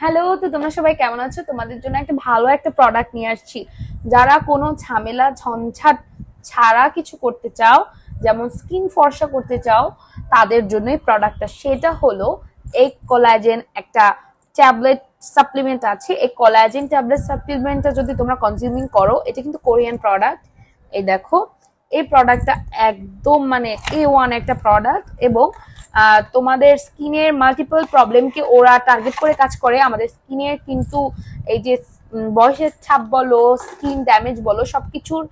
Hello তো তোমরা সবাই কেমন আছো? তোমাদের জন্য একটা ভালো একটা প্রোডাক্ট নিয়ে আসছি। যারা কোনো ঝামেলা, ঝঞ্ঝাট ছাড়া কিছু করতে চাও, যেমন স্কিন ফর্সা করতে চাও, তাদের জন্য এই প্রোডাক্টটা সেটা হলো এই কোলাজেন একটা ট্যাবলেট সাপ্লিমেন্ট আছে। এই কোলাজেন ট্যাবলেট সাপ্লিমেন্টটা যদি তোমরা কনজিউমিং করো, এটা কিন্তু কোরিয়ান প্রোডাক্ট এই দেখো এই প্রোডাক্টটা একদম মানে এ ওয়ান একটা প্রোডাক্ট এবং তোমাদের স্কিনের মাল্টিপল প্রবলেমকে ওরা টার্গেট করে কাজ করে। আমাদের স্কিনের কিন্তু এই যে বয়সের ছাপ বলো স্কিন ড্যামেজ বলো, সবকিছুর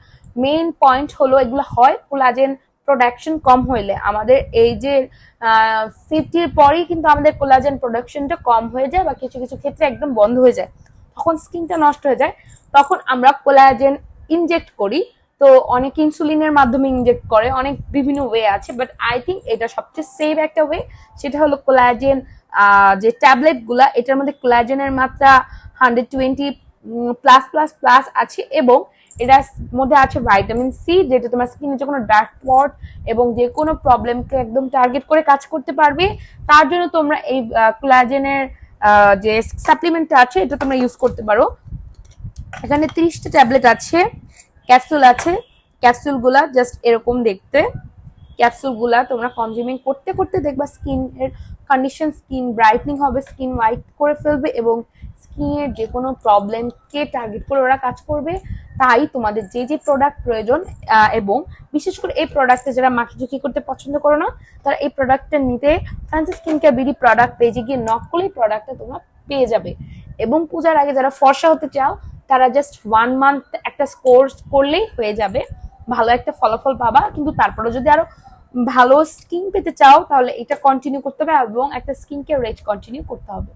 মেইন পয়েন্ট হলো এগুলো হয় কোলাজেন প্রোডাকশন কম হইলে। আমাদের এই যে ফিফটির পরেই কিন্তু আমাদের কোলাজেন প্রোডাকশনটা কম হয়ে যায় বা কিছু কিছু ক্ষেত্রে একদম বন্ধ হয়ে যায়। তখন স্কিনটা নষ্ট হয়ে যায়। তখন আমরা কোলাজেন ইনজেক্ট করি। তো অনেক ইনসুলিনের মাধ্যমে ইনজেক্ট করে, অনেক বিভিন্ন ওয়ে আছে বাট আই থিঙ্ক এটা সবচেয়ে সেফ একটা ওয়ে সেটা হলো কোলাজেন যে ট্যাবলেটগুলা, এটার মধ্যে কোলাজেনের মাত্রা hundred twenty plus plus plus আছে এবং এটার মধ্যে আছে ভাইটামিন সি যেটা তোমার স্কিনে যে কোনো ডার্ক স্পট এবং যে কোনো প্রবলেমকে একদম টার্গেট করে কাজ করতে পারবে। তার জন্য তোমরা এই কোলাজেনের যে সাপ্লিমেন্টটা আছে, এটা তোমরা ইউজ করতে পারো। এখানে ত্রিশটা ট্যাবলেট আছে। ক্যাপসুল আছে। ক্যাপসুলগুলা জাস্ট এরকম দেখতে। ক্যাপসুলগুলা তোমরা কনজিউমিং করতে করতে দেখবা স্কিন এর কন্ডিশন স্কিন ব্রাইটনিং হবে স্কিন হোয়াইট করে ফেলবে এবং স্কিনের যে কোনো প্রবলেমকে টার্গেট করে ওরা কাজ করবে। তাই তোমাদের যে যে প্রোডাক্ট প্রয়োজন এবং বিশেষ করে এই প্রোডাক্টে যারা মাখিঝুঁকি করতে পছন্দ করো না, তারা এই প্রোডাক্টটা নিতে fancy skin care BD product পেজে গিয়ে নক করলেই প্রোডাক্টটা তোমরা পেয়ে যাবে। এবং পূজার আগে যারা ফর্সা হতে চাও তারা জাস্ট ওয়ান মান্থ একটা কোর্স করলেই হয়ে যাবে। ভালো একটা ফলাফল পাবা, কিন্তু তারপরে যদি আরও ভালো স্কিন পেতে চাও, তাহলে এটা কন্টিনিউ করতে হবে এবং একটা স্কিন কেয়ার রেট কন্টিনিউ করতে হবে।